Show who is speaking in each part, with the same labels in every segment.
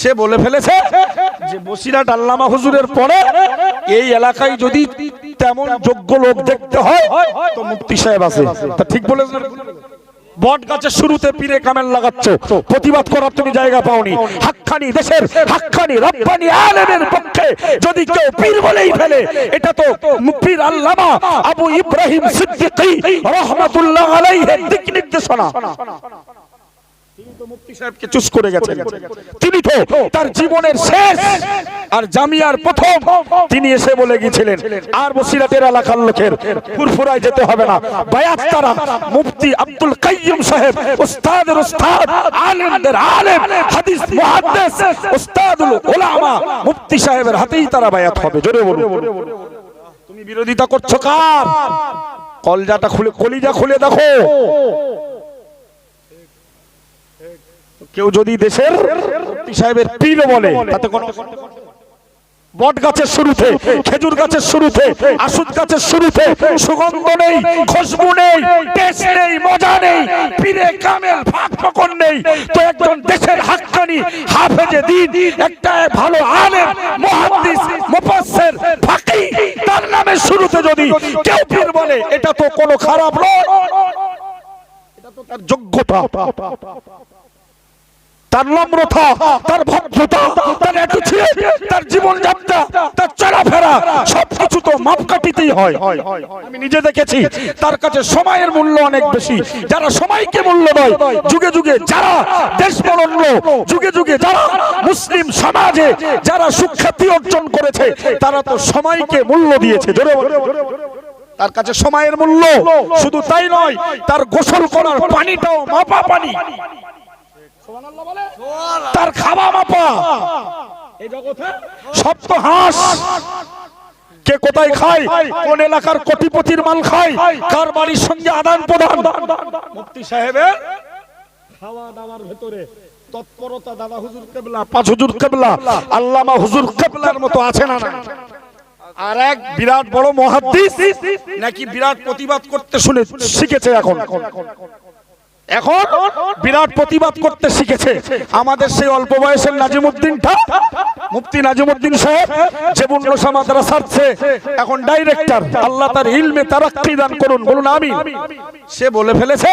Speaker 1: সে বলে ফেলেছে যে বসিরাট আল্লামা হুজুরের পরে এই এলাকায় যদি তেমন যোগ্য লোক দেখতে হয়, তো মুক্তি সাহেব আছে। তা ঠিক বলেছেন? বট গাছের শুরুতে কামেল লাগাচ্ছ, প্রতিবাদ করার তুমি জায়গা পাওনি। হাক্কানি দেশের, হাক্কানি আলেমের পক্ষে যদি কেউ পীর বলেই ফেলে, এটা তো পীর আল্লামা আবু ইব্রাহিম সিদ্দিকী রহমাতুল্লাহ আলাইহির দিক নির্দেশনা তিনি তো মুফতি সাহেবকে চুজ করে গেছেন। তিনি তো তার জীবনের শেষ আর জামিয়ার প্রথম। তিনি এসে বলে গিয়েছিলেন আর বসিরাতের এলাকার লোকের ফুরফুরায় যেতে হবে না। বায়াত তারা মুফতি আব্দুল কাইয়ুম সাহেব উস্তাদের উস্তাদ আলেমদের আলেম হাদিস মুহাদ্দিস উস্তাদুল উলামা মুফতি সাহেবের হাতেই তারা বায়াত হবে। জোরে বলুন। তুমি বিরোধিতা করছ কার? কলজাটা খুলে কলিজা খুলে দেখো। কেউ যদি দেশের সাহেবের পীর বলে, তাতে কোনো বট গাছের শুরুতে, খেজুর গাছের শুরুতে আসুদ গাছের শুরুতে সুগন্ধ নেই, খুশবু নেই, টেস্ট নেই, মজা নেই, পীরে কামেল, ফাঁক ফকর নেই। তো একজন দেশের হাক্কানি হাফেজে দিন, একটা ভালো আলেম, মুহাদ্দিস, মুফাসসির, ফাকি, তার নামের শুরুতে যদি কেউ পীর বলে, এটা তো কোনো খারাপ নয়। এটা তো তার যোগ্যতা। তার নম্রতা, তার ভদ্রতা, তার অ্যাটিটিউড তার জীবনযাত্রা, তার চলাফেরা সবকিছু তো মাপকাঠিতেই হয়। আমি নিজে দেখেছি, তার কাছে সময়ের মূল্য অনেক বেশি। যারা সময়কে মূল্য দেয়, যুগে যুগে যারা দেশ বরণ্য যুগে যুগে যারা মুসলিম সমাজে যারা সুখ্যাতি অর্জন করেছে, তারা তো সময়কে মূল্য দিয়েছে। তার কাছে সময়ের মূল্য, শুধু তাই নয়, তার গোসল করার পানিটাও মাপা পানি। তার খাওয়া মাপা। সব তো হাঁস। কে কোথায় খায়? কোন এলাকার কোটিপতির মাল খায়? কার বাড়ির সঙ্গে আদান প্রদান? মুফতি সাহেবের খাওয়া দাওয়ার ভেতরে তৎপরতা দাদা হুজুর কেবলা পাঁচ হুজুর কেবলা আল্লামা হুজুর কেবলার মতো আছে না না আর এক বিরাট বড় মহাদ্দিস নাকি বিরাট প্রতিবাদ করতে শুনে শিখেছে এখন। এখন বিরাট প্রতিবাদ করতে শিখেছে। আমাদের সেই অল্প বয়সের নাজিমুদ্দিনটা মুফতি নাজিমুদ্দিন সাহেব, যে বুন্নসা মাদ্রাসারছে এখন ডাইরেক্টর আল্লাহ তার ইলমে তারাক্কি দান করুন, বলুন আমি সে বলে ফেলেছে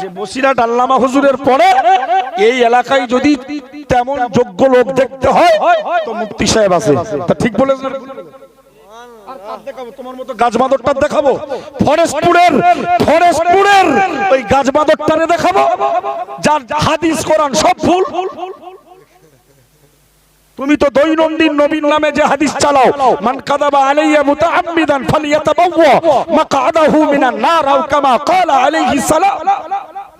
Speaker 1: যে বসিরাট আল্লামা হুজুরের পরে এই এলাকায় যদি তেমন যোগ্য লোক দেখতে হয়, তো মুফতি সাহেব আছে। তা ঠিক বলেছেন? তোমার মতো গাছবাদরটার দেখাবো। ফরেস্টপুরের ফরেস্টপুরের। ওই গাছবাদরটারে দেখাবো যার হাদিস কোরআন সব ভুল তুমি তো দৈনন্দিন নবীন নামে যে হাদিস চালাও মান কাদাবা আলাইয়া মুতাআম্মিদান ফালিয়াতাবাওয়া মাকআদাহু মিনান নার আও কামা ক্বালা আলাইহিস সালাম।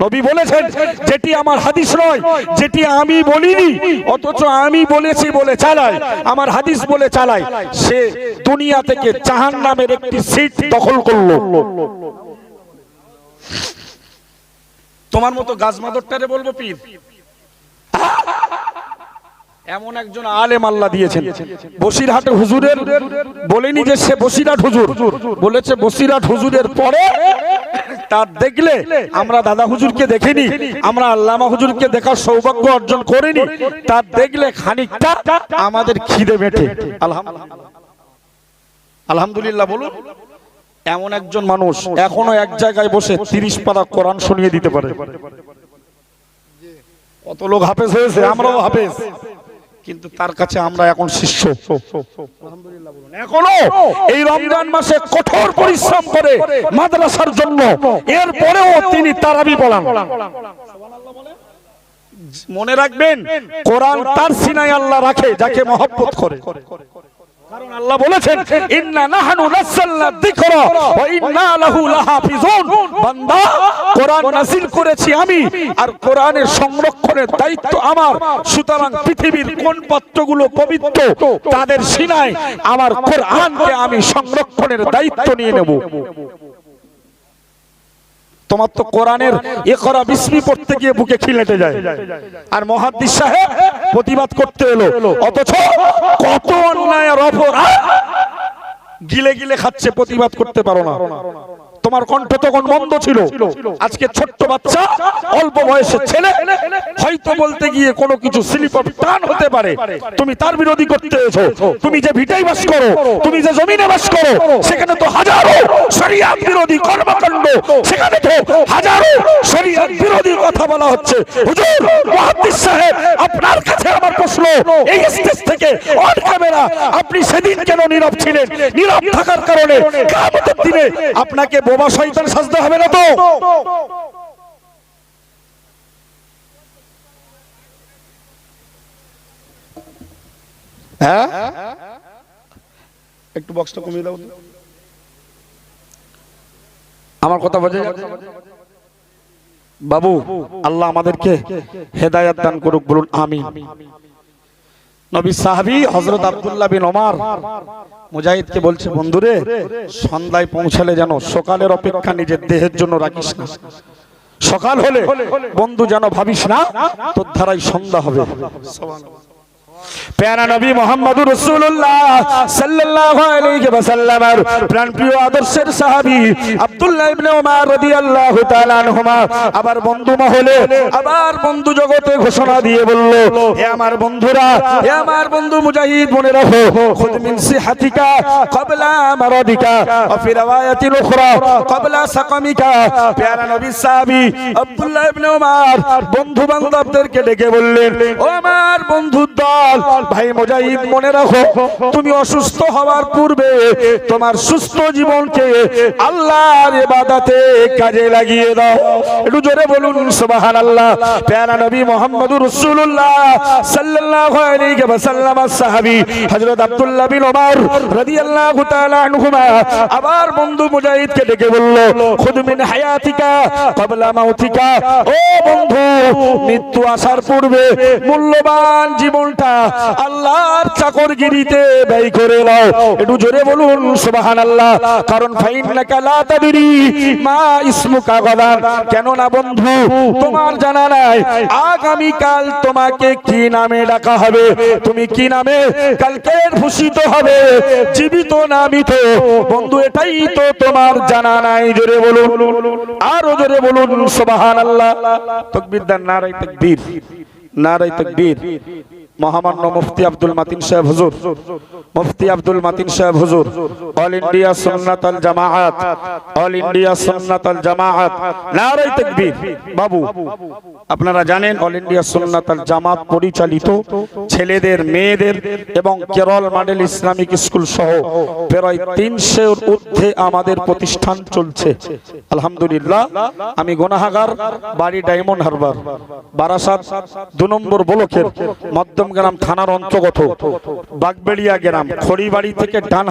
Speaker 1: নবী বলেছেন, যেটি আমার হাদিস নয়, যেটি আমি বলিনি, অথচ আমি বলেছি বলে চালাই। আমার হাদিস বলে চালাই। সে দুনিয়া থেকে চাহান নামের একটি সিট দখল করল। তোমার মতো গাছমাদরটারে বলব পীর। এমন একজন আলেম আল্লাহ দিয়েছেন। বসিরহাট হুজুরের, বলেনি যে সে বসিরহাট হুজুর। বলেছে বসিরহাট হুজুরের পরে তার দেখলে আমরা দাদা হুজুরকে দেখিনি আমরা আল্লামা হুজুরকে দেখার সৌভাগ্য অর্জন করিনি। তার দেখলে খানিকটা আমাদের খিদে মেটে। আলহামদুলিল্লাহ। আলহামদুলিল্লাহ বলুন। এমন একজন মানুষ এখনও এক জায়গায় বসে তিরিশ পাতা কোরআন শুনিয়ে দিতে পারে। কত লোক হাফেজ হয়েছে আমরাও হাফেজ। কিন্তু তার কাছে আমরা এখন শিষ্য। এখনও এই রমজান মাসে কঠোর পরিশ্রম করে মাদ্রাসার জন্য এর পরেও তিনি তারাবি পড়ান। মনে রাখবেন কোরআন তার সিনাই আল্লাহ রাখে যাকে মহব্বত করে। কারণ আল্লাহ বলেছেন, ইন্না নাহনু যিকরা ওয়া ইন্না লাহু লাহাফিজুন। বান্দা, কোরআন নাযিল করেছি আমি, আর কোরআনের সংরক্ষণের দায়িত্ব আমার। সুতরাং পৃথিবীর কোন পবিত্র, তাদের সিনায় আমার কোরআনকে আমি সংরক্ষণের দায়িত্ব নিয়ে নেব। তোমার তো কোরআনের একরা বিসমি পড়তে গিয়ে বুকে যায়। আর মহাদ্দিস সাহেব প্রতিবাদ করতে এলো, অথচ কত গিলে গিলে খাচ্ছে প্রতিবাদ করতে পারো না। তোমার কণ্ঠ তখন মন্দ ছিল। আজকে ছোট্ট বাচ্চা অল্প বয়সের ছেলে হয়তো বলতে গিয়ে কোনো কিছু স্লিপ অফ টান হতে পারে। তুমি তার বিরোধী করতে এসো। তুমি যে ভিটাই বাস করো তুমি যে জমিনে বাস করো সেখানে তো হাজারো শরিয়াত বিরোধী কর্মকাণ্ড। সেখানে তো হাজারো শরিয়াত বিরোধী কথা বলা হচ্ছে। হুজুর মুহাদ্দিস সাহেব আপনার কাছে আমার প্রশ্ন। এই স্টেজ থেকে অন ক্যামেরা আপনি সেদিন কেন নীরব ছিলেন? নীরব থাকার কারণে কিয়ামতের দিনে আপনাকে বোবা শয়তান সাজতে হবে না তো। হ্যাঁ? একটু বক্সটা কমিয়ে দাও। আমার কথা বোঝা বাবু আল্লাহ আমাদেরকে হেদায়াত দান করুক বলুন আমিন। নবী সাহাবি হজরত আবদুল্লাহ বিন ওমর মুজাহিদকে বলছে, বন্ধুরে, সন্ধ্যায় পৌঁছালে যেন সকালের অপেক্ষা নিজের দেহের জন্য রাখিস না। সকাল হলে বন্ধু যেন ভাবিস না, তোর ধারাই সন্ধ্যা হবে। প্যারা নবী মোহাম্মদুর রাসূলুল্লাহ সাল্লাল্লাহু আলাইহি ওয়াসাল্লামের প্রাণপ্রিয় আদর্শের সাহাবী আব্দুল্লাহ ইবনে ওমর রাদিয়াল্লাহু তাআলা আনহুমা আবার বন্ধু মহলে আবার বন্ধু জগতে ঘোষণা দিয়ে বলল হে আমার বন্ধুরা হে আমার বন্ধু মুজাহিদ, মনে রাখো, খুদ মিন সিহাতিকা ক্বাবলা মারাদিকা ওয়া ফি রাওয়ায়াতিন উখরা সাকামিকা। প্যারা নবী সাহাবী আব্দুল্লাহ ইবনে ওমর বন্ধু বান্ধবদেরকে ডেকে বললেন, ও আমার বন্ধুর দল ভাই মুজাহিদ, মনে রাখো, তুমি অসুস্থ হওয়ার পূর্বে তোমার সুস্থ জীবনকে আল্লাহর ইবাদতে কাজে লাগিয়ে দাও। একটু জোরে বলুন, সুবহানাল্লাহ। প্যারা নবী মুহাম্মদুর রাসূলুল্লাহ সাল্লাল্লাহু আলাইহি ওয়াসাল্লাম, সাহাবী হযরত আব্দুল্লাহ বিন ওমর রাদিয়াল্লাহু তাআলা আনহুমা আবার বন্ধু মুজাহিদকে ডেকে বলল, খুদ মিন হায়াতিকা ক্বাবলা মাউতিকা। ও বন্ধু, মৃত্যু আসার পূর্বে মূল্যবান জীবনটা আল্লাহর চাকরগিরিতে ব্যয় করে নাও। একটু জোরে বলুন, সুবহানাল্লাহ। কারণ ফাইন্নাকা লা মা ইসমুকা গাদান কেন না বন্ধু, তোমার জানা নাই আগামী কাল তোমাকে কি নামে ডাকা হবে? তুমি কি নামে? কালকে ভূষিত হবে, জীবিত না মৃত? বন্ধু, এটাই তো তোমার জানা নাই। জোরে বলুন, আরও জোরে বলুন, সুবহানাল্লাহ। তাকবীর দেন, নারায়ে তাকবীর নারায়ে তাকবীর। মহামান্য মুফতি আব্দুল মাতিন সাহেব হুজুর। মুফতি আব্দুল মাতিন সাহেব হুজুর। অল ইন্ডিয়া সুন্নাত আল জামাআত অল ইন্ডিয়া সুন্নাত আল জামাআত তাকবীর। বাবু, আপনারা জানেন অল ইন্ডিয়া সুন্নাত আল জামাত পরিচালিত ছেলেদের, মেয়েদের এবং কেরল মডেল ইসলামিক স্কুল সহ প্রায় তিনশোর ঊর্ধ্বে আমাদের প্রতিষ্ঠান চলছে। আলহামদুলিল্লাহ, আমি গোনাহাগার, বাড়ি ডায়মন্ড হারবার, বারাসাত, দু নম্বর ব্লকের মধ্যমগ্রাম থানার অন্তর্গত। বাগবেড়িয়া গ্রাম খড়িবাড়ি থেকে ডান